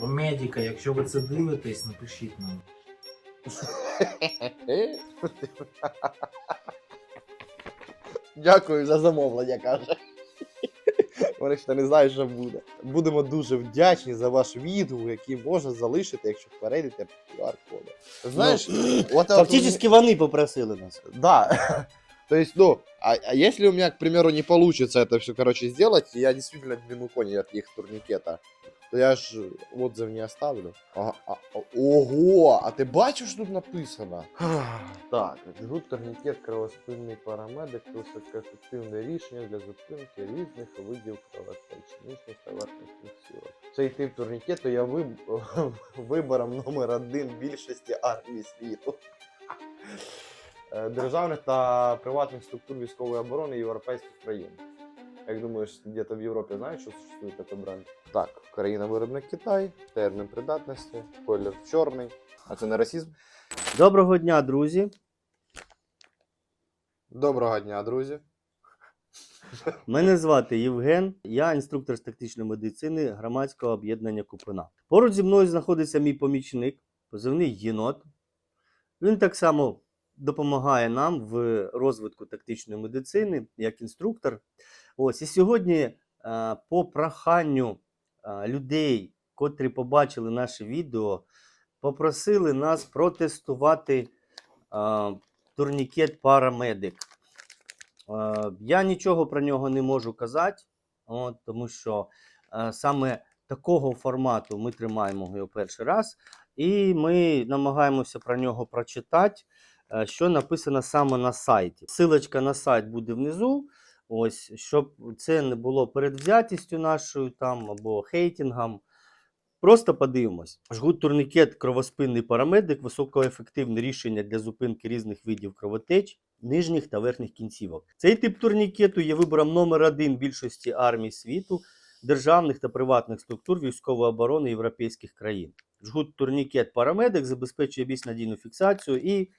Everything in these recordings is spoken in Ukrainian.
Медіка, якщо ви це дивитесь, напишіть нам. Дякую за замовлення, каже. Вони ще не знають, що буде. Будемо дуже вдячні за ваш відгук, який можна залишити, якщо перейдете по QR-коду. Знаєш, от Фактически вони попросили нас. Да. То есть, ну, а, а если у меня, к примеру, не получится это все, короче, сделать, и я действительно отниму кони от их турникета, то я ж отзыв не оставлю. А, а- ого, а ти бачиш, що тут написано? Так, жгут турнікет кровоспинний парамедик, високоефективне рішення для зупинки різних видів кровотечі, нижніх та верхніх сілок. Цей тип турнікету я виб... вибором номер один більшості армій світу. Е, державних та приватних структур військової оборони європейських країн. Як думаєш, где-то в Європі знаєш, що существує такий бренд? Так, країна виробник Китай, термін придатності, колір чорний. А це не расизм? Доброго дня, друзі. Доброго дня, друзі. Мене звати Євген, я інструктор з тактичної медицини громадського об'єднання Купина. Поруч зі мною знаходиться мій помічник, позивний єнот. Він так само допомагає нам в розвитку тактичної медицини як інструктор. Ось і сьогодні, е, по проханню е, людей, котрі побачили наше відео, попросили нас протестувати е, турнікет Парамедик. Я нічого про нього не можу казати, от, тому що саме такого формату ми тримаємо його перший раз, і ми намагаємося про нього прочитати, що написано саме на сайті. Силочка на сайт буде внизу. Ось, щоб це не було передвзятістю нашою там або хейтингом. Просто подивимось. Жгут турнікет кровоспинний парамедик, високоефективне рішення для зупинки різних видів кровотеч, нижніх та верхніх кінцівок. Цей тип турнікету є вибором номер один більшості армій світу, державних та приватних структур військової оборони європейських країн. Жгут турнікет парамедик забезпечує більш надійну фіксацію і,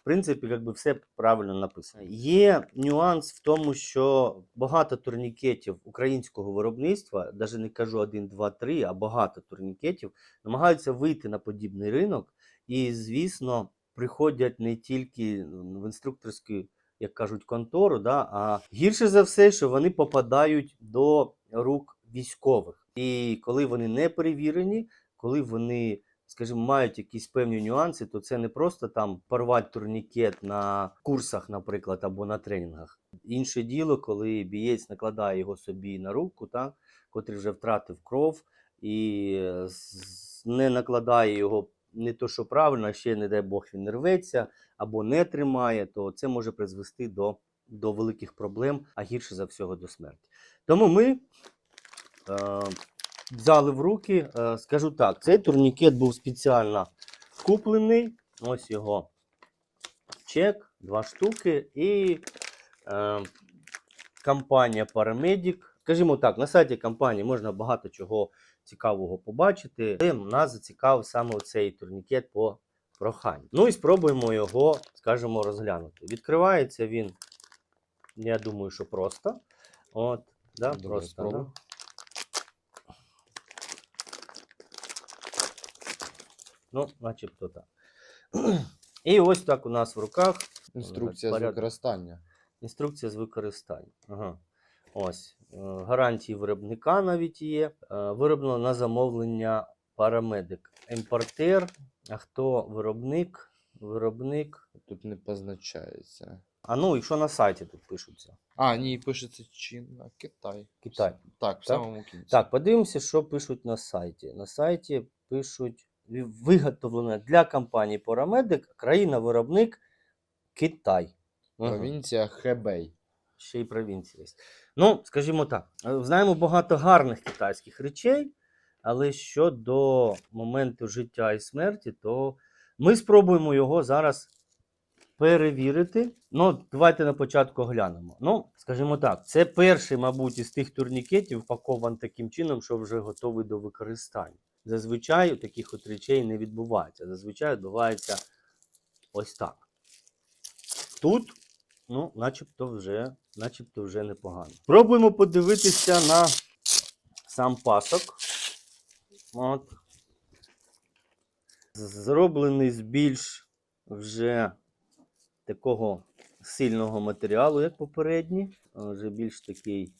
в принципі, якби все правильно написано. Є нюанс в тому, що багато турнікетів українського виробництва, навіть не кажу 1, 2, 3, а багато турнікетів, намагаються вийти на подібний ринок. І, звісно, приходять не тільки в інструкторську, як кажуть, контору, да, а гірше за все, що вони попадають до рук військових. І коли вони не перевірені, коли вони, скажімо, мають якісь певні нюанси, то це не просто там порвати турнікет на курсах, наприклад, або на тренінгах. Інше діло, коли бієць накладає його собі на руку, так, котрий вже втратив кров і е, не накладає його не то, що правильно, ще, не дай Бог, він не рветься або не тримає, то це може призвести до, до великих проблем, а гірше за всього до смерті. Тому ми е, взяли в руки, е, скажу так, цей турнікет був спеціально куплений. Ось його чек, два штуки, і е, компанія Paramedic. Скажімо так, на сайті компанії можна багато чого цікавого побачити. Але нас зацікавив саме цей турнікет по проханню. Ну і спробуємо його, скажімо, розглянути. Відкривається він, я думаю, що просто. От, да, Давай просто. Да. Ну, начебто так. І ось так у нас в руках Інструкція з використання. Інструкція з використання. Ага. Ось. е, Гарантії виробника навіть є. Е, Вироблено на замовлення парамедик. Імпортер. А хто виробник? Виробник. Тут не позначається. А ну, якщо на сайті тут пишуться. А, ні, пишеться Чина, Китай. Китай. Так, в Так? самому кінці. Так, подивимося, що пишуть на сайті. На сайті пишуть «Ві- виготовлено для компанії Paramedic, країна-виробник Китай. Провінція Хебей. ще й провінція. Ну, скажімо так, е, знаємо багато гарних китайських речей, але щодо моменту життя і смерті, то ми спробуємо його зараз перевірити. Ну, давайте на початку глянемо. Ну, скажімо так, це перший, мабуть, із тих турнікетів, впакований таким чином, що вже готовий до використання. Зазвичай таких от речей не відбувається. Зазвичай відбувається ось так. Тут Ну, начебто вже, начебто вже непогано. Пробуємо подивитися на сам пасок. От. зроблений з більш вже такого сильного матеріалу, як попередні. Вже більш такий,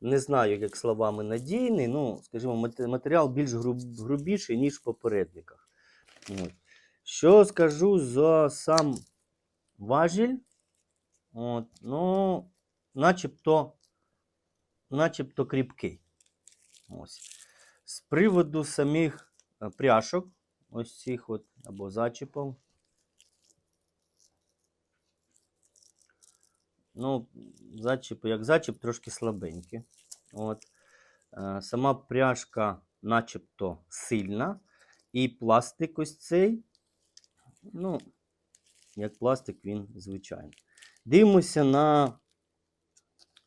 не знаю, як словами надійний, ну, скажімо, матеріал більш грубіший, ніж в попередниках. От. Що скажу за сам важіль? От, ну, начебто, начебто кріпкий. Ось. З приводу самих е, пряжок, ось цих от, або зачіпів. Ну, зачіп, як зачіп, трошки слабенький. От. Е, Сама пряжка начебто сильна. І пластик ось цей. Ну, як пластик, він звичайний. Дивимося на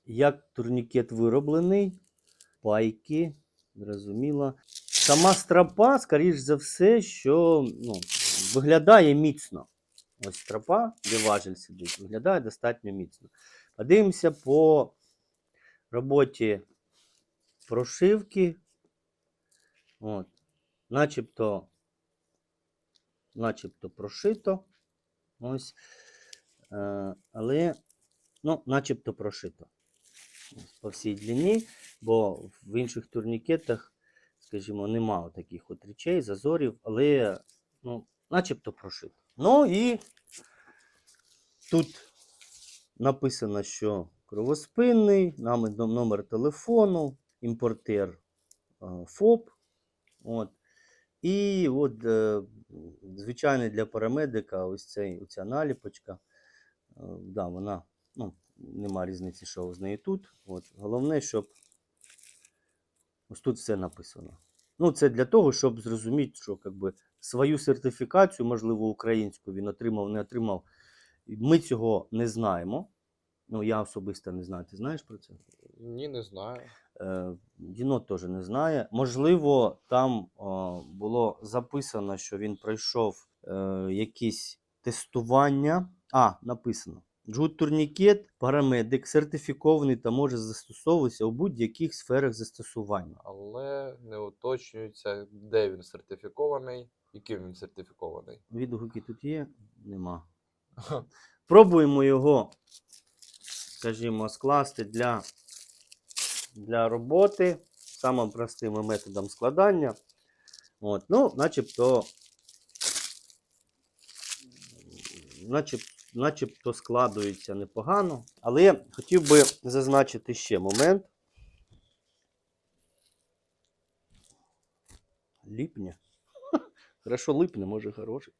як турнікет вироблений. Пайки, зрозуміло. Сама стропа, скоріш за все, що ну, виглядає міцно. Ось стропа, де важель сидить, виглядає достатньо міцно. Подивимося по роботі прошивки. От. Начебто, начебто прошито. Ось. Е, але, ну, начебто прошито. По всій длині, бо в інших турнікетах, скажімо, нема таких от речей, зазорів, але ну, начебто прошито. Ну і тут написано, що кровоспинний, номер телефону, імпортер ФОП. От. І от, е, звичайно, для парамедика ось цей, оця наліпочка. Е, да, вона, ну, нема різниці, що з нею тут. От. Головне, щоб ось тут все написано. Ну, це для того, щоб зрозуміти, що как би, свою сертифікацію, можливо, українську він отримав, не отримав. Ми цього не знаємо. Ну, я особисто не знаю. Ти знаєш про це? Ні, не знаю. Е, Діно теж не знає. Можливо, там було записано, що він пройшов е, якісь тестування. А, написано. Джут турнікет, парамедик, сертифікований та може застосовуватися у будь-яких сферах застосування. Але не уточнюється, де він сертифікований і ким він сертифікований. Відгуки тут є? Нема. Пробуємо його, скажімо, скласти для, для роботи самим простим методом складання. От, ну, начебто, начеб, начебто складується непогано. Але я хотів би зазначити ще момент. Ліпня. Хорошо липне, може хороший.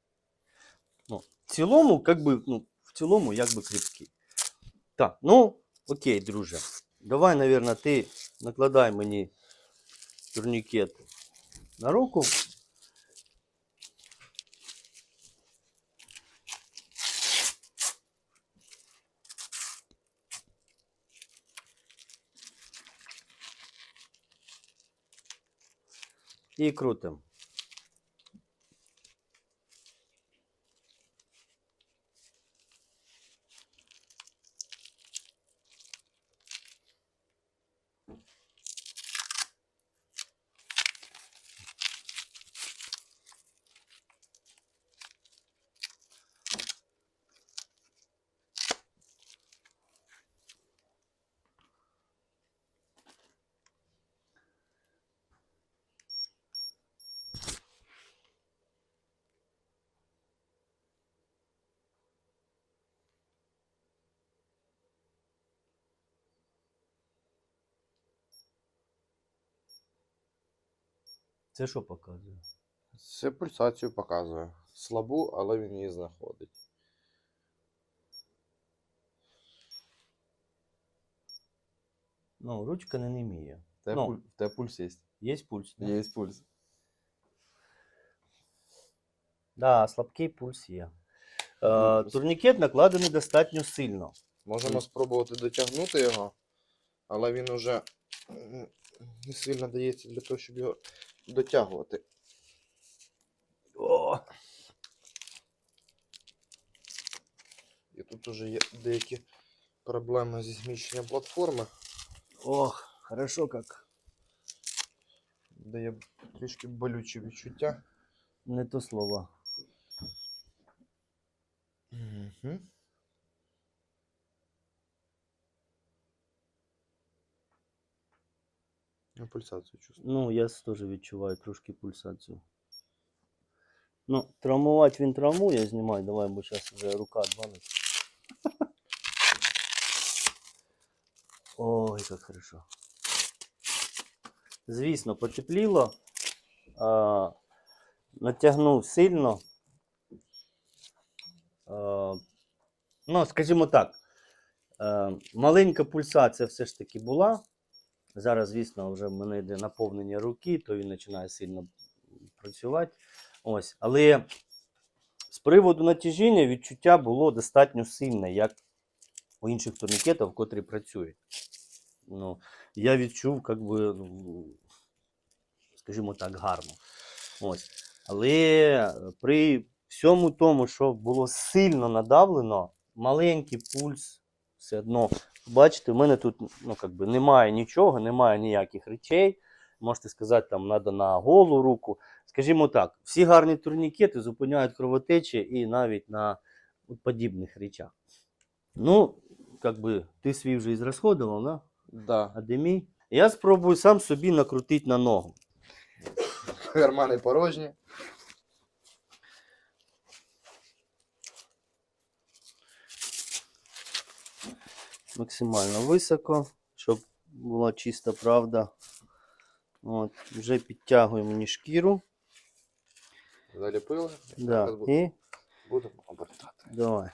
Ну, в цілому, как би, ну, в цілому, як би кріпкий. Так, ну, окей, друже. Давай, наверное, ти накладай мені турнікет на руку. І крутим. Це що показує? Це пульсацію показує. Слабу, але він її знаходить. Ну, ручка не неміє. Те Ну. пуль- те пульс є. Є пульс? Да? Є пульс. Да, слабкий пульс є. Е, Ну, турнікет накладений достатньо сильно. Можемо спробувати дотягнути його, але він уже не сильно дається для того, щоб його дотягувати. О, І тут уже є деякі проблеми зі зміщенням платформи, ох, хорошо як. де є трішки болючі відчуття. Не то слово. Мгм. Я пульсацию чувствую. Ну, я теж відчуваю трошки пульсацію. Ну, травмувати він травмує, знімай, давай, бо зараз вже рука відвалиться. Ой, як хорошо. Звісно, потепліло. А, натягнув сильно. А, ну, скажімо так. А, маленька пульсація все ж таки була. Зараз, звісно, вже в мене йде наповнення руки, то він починає сильно працювати. Ось. Але з приводу натяжіння відчуття було достатньо сильне, як у інших турнікетів, котрі працюють. Ну, я відчув, як би, ну, скажімо так, гарно. Ось. Але при всьому тому, що було сильно надавлено, маленький пульс все одно. Бачите, в мене тут ну, как би, немає нічого, немає ніяких речей. Можете сказати, там треба на голу руку. Скажімо так, всі гарні турнікети зупиняють кровотечі і навіть на подібних речах. Ну, как би, ти свій вже ізрасходував, да? Да. а де мій? Я спробую сам собі накрутити на ногу. Кармани порожні. Максимально високо, щоб була чиста правда. От, вже підтягуємо мені шкіру. Заліпили. Да. І Будемо обертати. давай.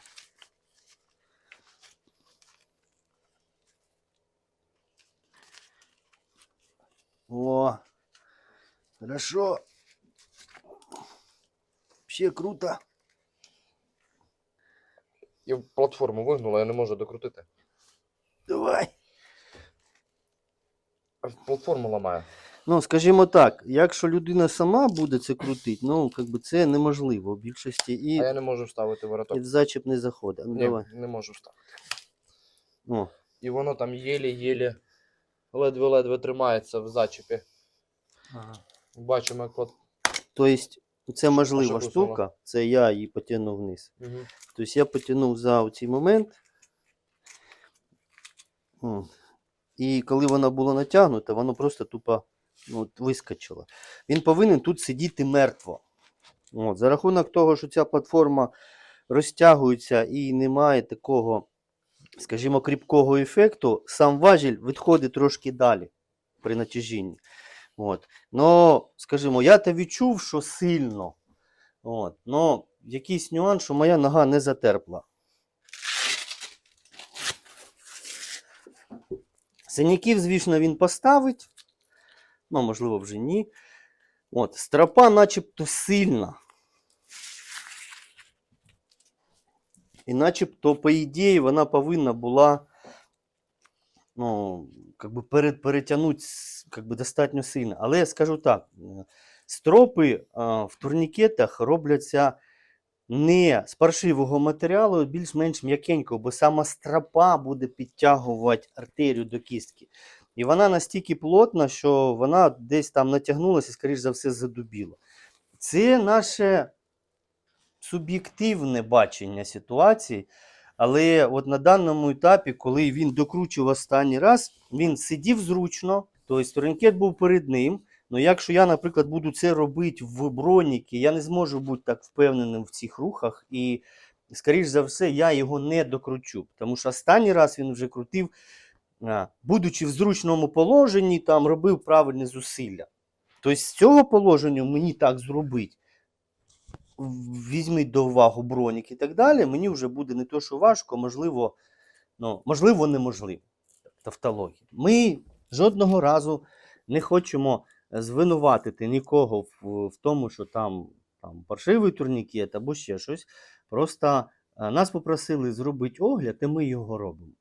О, хорошо. Вообще круто. І платформу вигнула, я не можу докрутити. Давай. А Платформу ламає. Ну, скажімо так, якщо людина сама буде це крутити, ну, как би це неможливо в більшості і, А я не можу вставити і в зачіп не заходить. Ну, Ні, давай. не можу вставити. О, І воно там єлі-єлі, ледве-ледве тримається в зачіпі. Бачимо, як от. тобто, це можлива штука, це я її потягнув вниз. Угу. Тобто я потягнув за цей момент. І коли вона була натягнута, воно просто тупо ну, от вискочило. Він повинен тут сидіти мертво. От, за рахунок того, що ця платформа розтягується і немає такого, скажімо, кріпкого ефекту, сам важіль відходить трошки далі при натяжінні. От. Но, скажімо, я то відчув, що сильно. От. Но якийсь нюанс, що моя нога не затерпла. Синяків, звісно, він поставить. Ну, можливо, вже ні. От, стропа начебто сильна. І начебто, по ідеї, вона повинна була ну, как би перетягнути как би, достатньо сильно. Але я скажу так: е, стропи а, в турнікетах робляться не з паршивого матеріалу, а більш-менш м'якенького, бо сама стропа буде підтягувати артерію до кістки. І вона настільки плотна, що вона десь там натягнулася і, скоріш за все, задубіла. Це наше суб'єктивне бачення ситуації. Але от на даному етапі, коли він докручував останній раз, він сидів зручно, тобто турнікет був перед ним. Ну, якщо я, наприклад, буду це робити в броніки, я не зможу бути так впевненим в цих рухах, і, скоріш за все, я його не докручу. Тому що останній раз він вже крутив, будучи в зручному положенні, там робив правильні зусилля. Тобто з цього положення мені так зробити, візьміть до уваги бронік і так далі, мені вже буде не то, що важко, можливо, ну, можливо, неможливо. Тавтологія. Ми жодного разу не хочемо звинуватити нікого в, в тому, що там, там паршивий турнікет або ще щось. Просто е, нас попросили зробити огляд, і ми його робимо.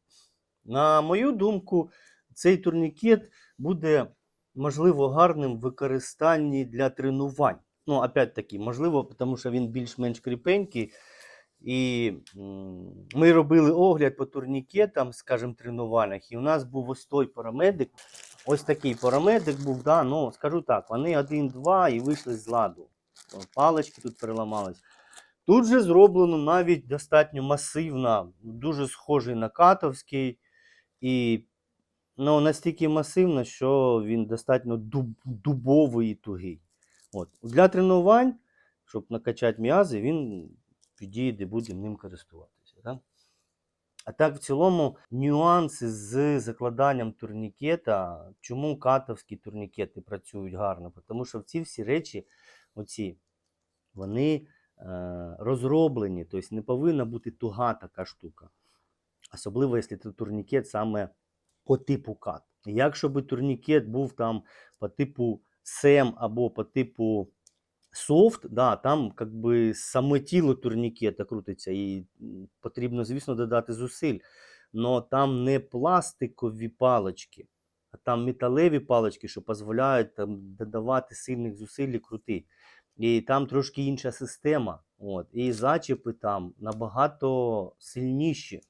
На мою думку, цей турнікет буде, можливо, гарним в використанні для тренувань. Ну, опять-таки, можливо, тому що він більш-менш кріпенький. І ми робили огляд по турнікетам, скажімо, тренувальних, і у нас був ось той парамедик. Ось такий парамедик був, да, ну, скажу так, вони один-два і вийшли з ладу. палички тут переламались. Тут же зроблено навіть достатньо масивна, дуже схожий на катовський. І ну, настільки масивно, що він достатньо дуб, дубовий і тугий. От. Для тренувань, щоб накачати м'язи, він підійде, будемо ним користуватися. Так? А так, в цілому, нюанси з закладанням турнікета, чому катовські турнікети працюють гарно? Тому що ці всі речі, оці, вони е, розроблені, тобто не повинна бути туга така штука. Особливо, якщо це турнікет саме по типу кат. Якщо би турнікет був там по типу SEM або по типу софт, да, там как би саме тіло турнікета крутиться, і потрібно, звісно, додати зусиль. Но там не пластикові палички, а там металеві палички, що дозволяють там, додавати сильних зусиль і крути. І там трошки інша система. От. І зачіпи там набагато сильніші.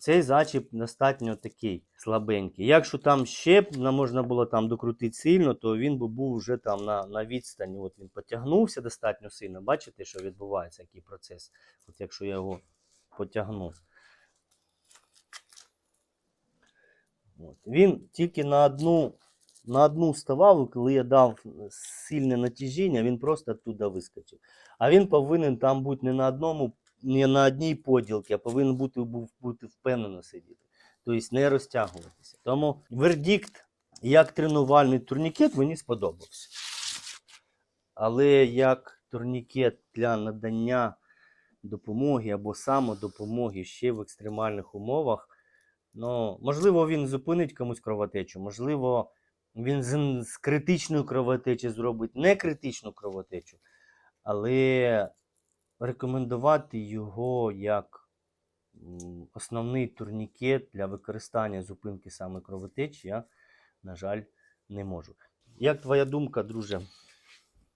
Цей зачіп достатньо такий слабенький. Якщо там ще можна було там докрутити сильно, то він би був вже там на, на відстані. От він потягнувся достатньо сильно. Бачите, що відбувається, який процес. От якщо я його потягну. От. Він тільки на одну, на одну ставав, коли я дав сильне натяжіння, він просто оттуда вискочив. А він повинен там бути не на одному, не на одній поділці, а повинен бути, бути впевнено сидіти. Тобто не розтягуватися. Тому вердикт, як тренувальний турнікет, мені сподобався. Але як турнікет для надання допомоги або самодопомоги ще в екстремальних умовах, ну, можливо, він зупинить комусь кровотечу, можливо, він з, з критичної кровотечі зробить не критичну кровотечу, але рекомендувати його як основний турнікет для використання зупинки саме кровотечі я, на жаль, не можу. Як твоя думка, друже?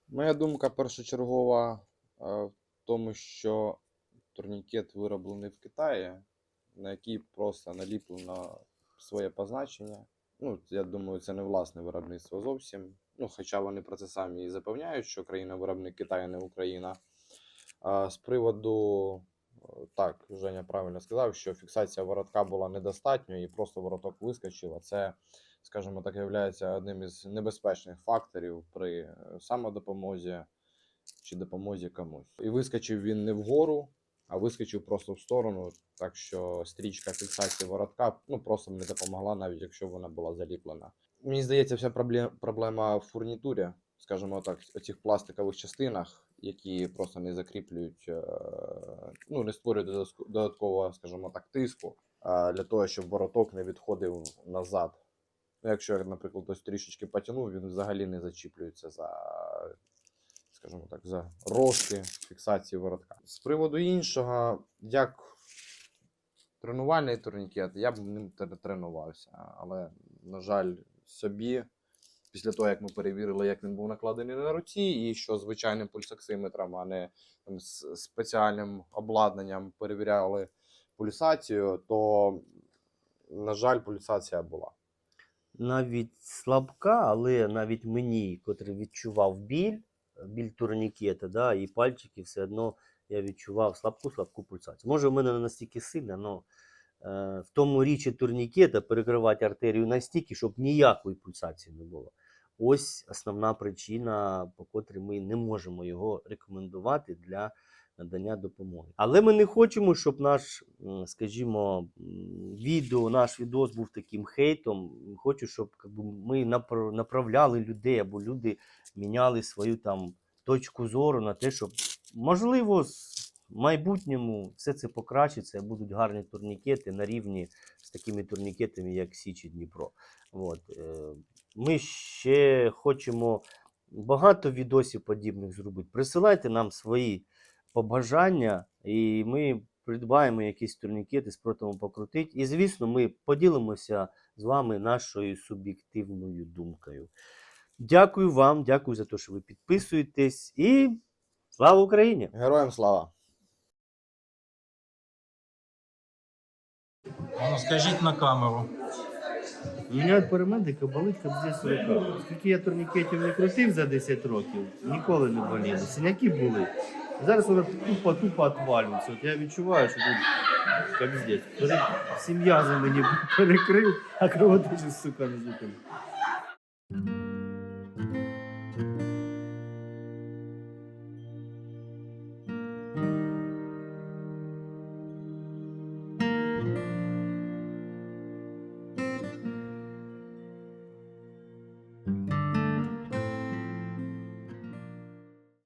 Моя думка першочергова е, в тому, що турнікет вироблений в Китаї, на який просто наліплено своє позначення. Ну, я думаю, це не власне виробництво зовсім. Ну, хоча вони про це самі і запевняють, що країна-виробник Китаю не Україна. З приводу, е, так, Женя правильно сказав, що фіксація воротка була недостатньою і просто вороток вискочив. А це, скажімо так, є одним із небезпечних факторів при е, самодопомозі чи допомозі комусь. І вискочив він не вгору, а вискочив просто в сторону. Так що стрічка фіксації воротка ну, просто не допомогла, навіть якщо вона була заліплена. Мені здається, вся проблема в фурнітурі, скажімо так, оцих пластикових частинах, які просто не закріплюють, е, ну не створюють додаткового, скажімо так, тиску для того, щоб вороток не відходив назад. Ну, якщо наприклад, ось трішечки потягнув, він взагалі не зачіплюється за, скажімо так, за рожки фіксації воротка. З приводу іншого, як тренувальний турнікет, я б ним тре- тренувався, але, на жаль, собі. Після того, як ми перевірили, як він був накладений на руці, і що звичайним пульсоксиметром, а не там, спеціальним обладнанням перевіряли пульсацію, то, на жаль, пульсація була. навіть слабка, але навіть мені, котрий відчував біль, біль турнікета, да, і пальчики, все одно я відчував слабку слабку пульсацію. Може, в мене не настільки сильна, але в тому річі турнікета перекривати артерію настільки, щоб ніякої пульсації не було. Ось основна причина, по котрій ми не можемо його рекомендувати для надання допомоги. Але ми не хочемо, щоб наш, скажімо, відео, наш відос був таким хейтом. Хочу, щоб ми направляли людей або люди міняли свою там точку зору на те, щоб можливо в майбутньому все це покращиться, будуть гарні турнікети на рівні з такими турнікетами, як Січ і Дніпро. От. Ми ще хочемо багато відосів подібних зробити. Присилайте нам свої побажання, і ми придбаємо якісь турнікети, спробуємо покрутити. І, звісно, ми поділимося з вами нашою суб'єктивною думкою. Дякую вам, дякую за те, що ви підписуєтесь. І слава Україні! Героям слава! Ну скажіть на камеру. У мене від парамедика болить капздець рука. Скільки я турнікетів не крутив за 10 років, ніколи не боліли. Синяки були. Зараз вона тупо-тупо отвалюється. От я відчуваю, що тут капздець. Пере- Всі м'язи мені перекрив, а кровотечі, сука, не зупинив.